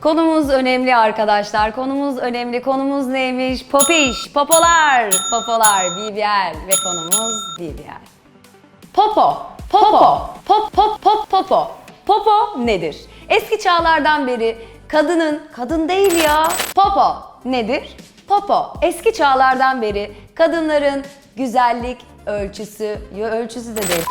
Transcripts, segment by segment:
Konumuz önemli arkadaşlar. Konumuz önemli. Konumuz neymiş? Popiş, popolar, popolar, BBL ve konumuz BBL. Popo, popo, pop pop pop popo. Popo nedir? Eski çağlardan beri kadının, kadın değil ya, popo nedir? Popo, eski çağlardan beri kadınların güzellik ölçüsü, ya ölçüsü de değil.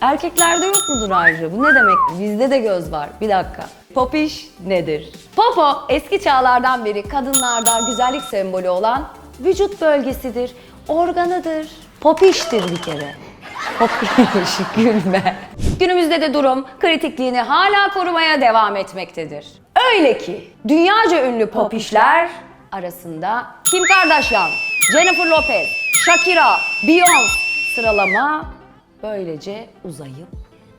Erkeklerde yok mudur ayrıca? Bu ne demek? Bizde de göz var. Bir dakika. Popiş nedir? Popo eski çağlardan beri kadınlarda güzellik sembolü olan vücut bölgesidir, organıdır. Popiştir bir kere. Popiş, gülme. Günümüzde de durum kritikliğini hala korumaya devam etmektedir. Öyle ki dünyaca ünlü popişler arasında Kim Kardashian, Jennifer Lopez, Shakira, Beyoncé sıralama böylece uzayıp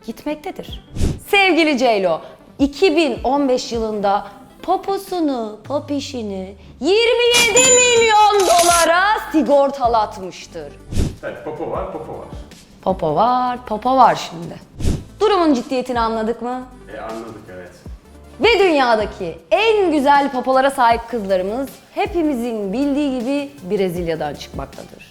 gitmektedir. Sevgili Ceylo, 2015 yılında poposunu, popişini 27 milyon dolara sigortalatmıştır. Evet, popo var, popo var. Popo var, popo var şimdi. Durumun ciddiyetini anladık mı? E anladık evet. Ve dünyadaki en güzel popolara sahip kızlarımız hepimizin bildiği gibi Brezilya'dan çıkmaktadır.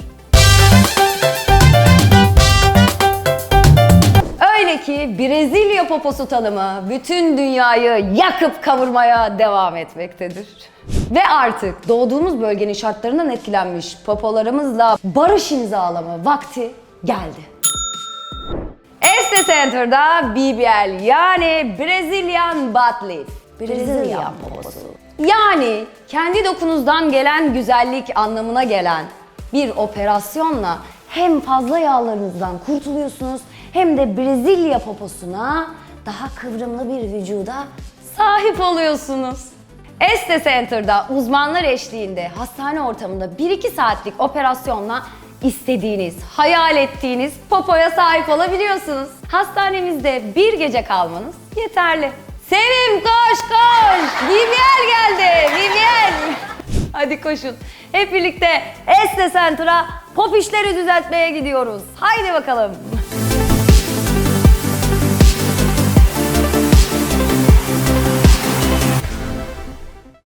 Öyle ki Brezilya poposu tanımı bütün dünyayı yakıp kavurmaya devam etmektedir. Ve artık doğduğumuz bölgenin şartlarından etkilenmiş popolarımızla barış imzalama vakti geldi. Este Center'da BBL yani Brazilian Butt Lift. Brezilya poposu. Yani kendi dokunuzdan gelen güzellik anlamına gelen bir operasyonla hem fazla yağlarınızdan kurtuluyorsunuz hem de Brezilya poposuna daha kıvrımlı bir vücuda sahip oluyorsunuz. Este Center'da uzmanlar eşliğinde hastane ortamında 1-2 saatlik operasyonla istediğiniz, hayal ettiğiniz popoya sahip olabiliyorsunuz. Hastanemizde bir gece kalmanız yeterli. Sevim koş koş! Vivian geldi! Vivian! Hadi koşun. Hep birlikte Este Center'a pop işleri düzeltmeye gidiyoruz. Haydi bakalım.